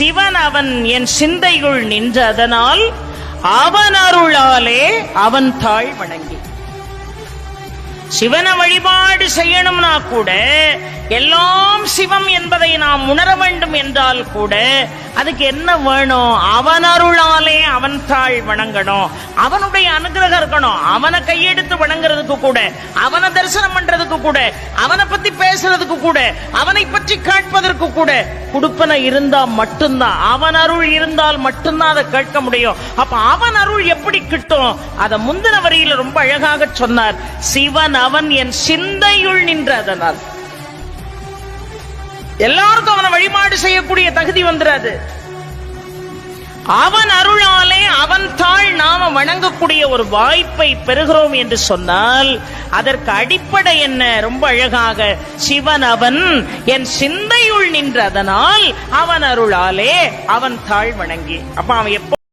சிவன் அவன் என் சிந்தையுள் நின்ற அதனால் அவன் அருளாலே அவன் தாழ் வணங்கி. சிவனை வழிபாடு செய்யணும்னா கூட எல்லாம் சிவம் என்பதை நாம் உணர வேண்டும் என்றால் கூட அதுக்கு என்ன வேணும்? அவன் அருளாலே அவன் தாழ் வணங்கணும். அவனுடைய அனுகிரகம் இருக்கணும். அவனை கையெடுத்து வணங்குறதுக்கு கூட அவனை தரிசனம் பண்றதுக்கு கூட அவனை பத்தி பேசுறதுக்கு கூட அவனை பற்றி கேட்பதற்கு கூட கொடுப்பன இருந்தா மட்டும்தான். அவன் அருள் இருந்தால் மட்டும்தான் அதை கேட்க முடியும். அப்ப அவன் அருள் எப்படி கிட்டும்? அதை முந்தின வரியில ரொம்ப அழகாக சொன்னார். சிவன் அவன் என் சிந்தையுள் நின்ற அதனால் எல்லாருக்கும் அவனை வழிபாடு செய்யக்கூடிய தகுதி வந்துடாது அவன் அருளாலே அவன் தாழ் நாம வணங்கக்கூடிய ஒரு வாய்ப்பை பெறுகிறோம் என்று சொன்னால் அதற்கு அடிப்படை என்ன? ரொம்ப அழகாக சிவன் அவன் என் சிந்தையுள் நின்றதனால் அவன் அருளாலே அவன் தாழ் வணங்கி அப்ப அவன் எப்போ